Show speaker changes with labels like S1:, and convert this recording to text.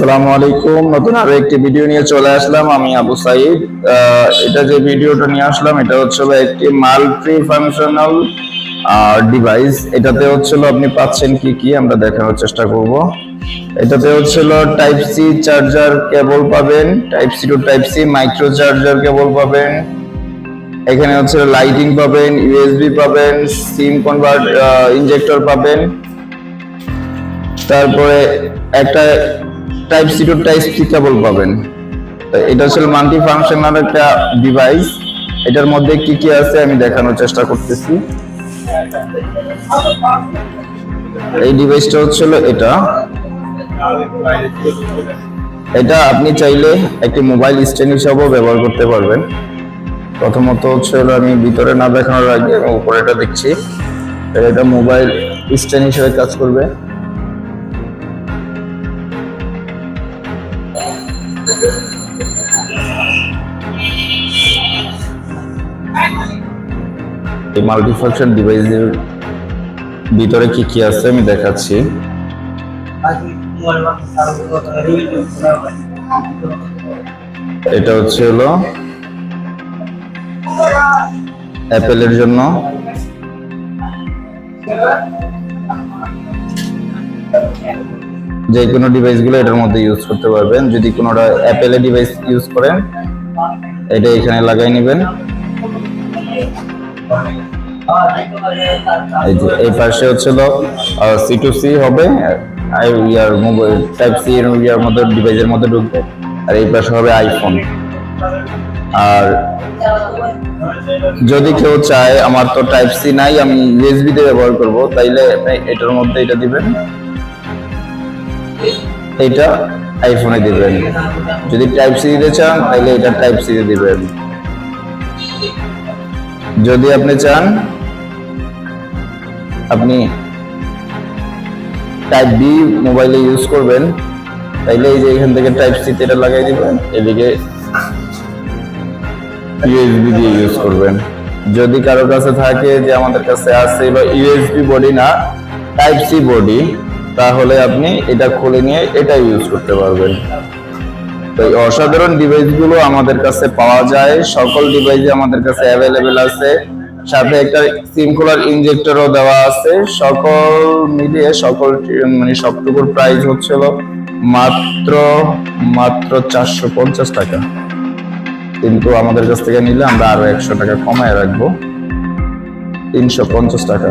S1: আসসালামু আলাইকুম। নতুন আরও একটি ভিডিও নিয়ে চলে আসলাম আমি আবু সাইদ। এটা যে ভিডিওটা নিয়ে আসলাম এটা হচ্ছে একটি মাল্টি ফাংশনাল ডিভাইস এটাতে হচ্ছিল আপনি পাচ্ছেন কি কি আমরা দেখানোর চেষ্টা করব। এটাতে হচ্ছিল টাইপ সি চার্জার কেবল পাবেন type C to type C micro charger cable পাবেন। এখানে হচ্ছে লাইটিং পাবেন ইউএসবি পাবেন সিম কনভার্ট ইনজেক্টর পাবেন। তারপরে একটা type C to type C cable পাবেন। এটা হচ্ছে মাল্টি ফাংশনাল একটা ডিভাইস এটার মধ্যে কি কি আছে আমি দেখানোর চেষ্টা করতেছি। এই ডিভাইসটা হচ্ছিল এটা। এটা আপনি চাইলে একটি মোবাইল স্ট্যান্ড হিসাবেও ব্যবহার করতে পারবেন। প্রথমত হচ্ছে হলো আমি ভিতরে না দেখানোর আগে আমি উপরে এটা দেখছি। এটা মোবাইল স্ট্যান্ড হিসেবে কাজ করবে। এই মাল্টিফাংশন ডিভাইসের ভিতরে কি কি আছে আমি দেখাচ্ছি। এটা হচ্ছে হলো অ্যাপেলের জন্য। যে কোনো ডিভাইসগুলো এটার মধ্যে ইউজ করতে পারবেন। যদি কোনোটা অ্যাপেলের ডিভাইস ইউজ করেন, এটা এখানে লাগাই নেবেন। এই পাশে হচ্ছিল সি টু সি হবে। আর ইয়ার মোবাইল টাইপ সি ইয়ার মধ্যে ডিভাইসের মধ্যে ঢুকবে। আর এই পাশে হবে আইফোন আর যদি কেউ চায়, আমার তো টাইপ সি নাই, আমি ইউএসবি তে ব্যবহার করব, তাইলে এটার মধ্যে এটা দিবেন। এটা আইফোনে দিবেন। যদি টাইপ সি দিতে চান, তাহলে এটা টাইপ সি দিবেন। যদি আপনি চান, আপনি টাইপ বি মোবাইলে ইউজ করবেন তাইলে এই যে এখান থেকে টাইপ সি এটা লাগাই দিবেন, এদিকে ইউএসবি দিয়ে ইউজ করবেন। যদি কারও কাছে থাকে যে আমাদের কাছে আছে বা ইউএসবি বডি না টাইপ সি বডি তাহলে আপনি এটা খুলে নিয়ে এটা ইউজ করতে পারবেন। তো এই অসাধারণ ডিভাইসগুলো আমাদের কাছে পাওয়া যায়। সকল ডিভাইসে আমাদের কাছে অ্যাভেলেবেল আছে। সাথে একটা সিম খোলার ইনজেক্টরও দেওয়া আছে। সকল মিলিয়ে সকল মানে সবটুকুর প্রাইস হচ্ছিল মাত্র মাত্র চারশো পঞ্চাশ টাকা। কিন্তু আমাদের কাছ থেকে নিলে আমরা আরও একশো টাকা কমায় রাখব। তিনশো পঞ্চাশ টাকা।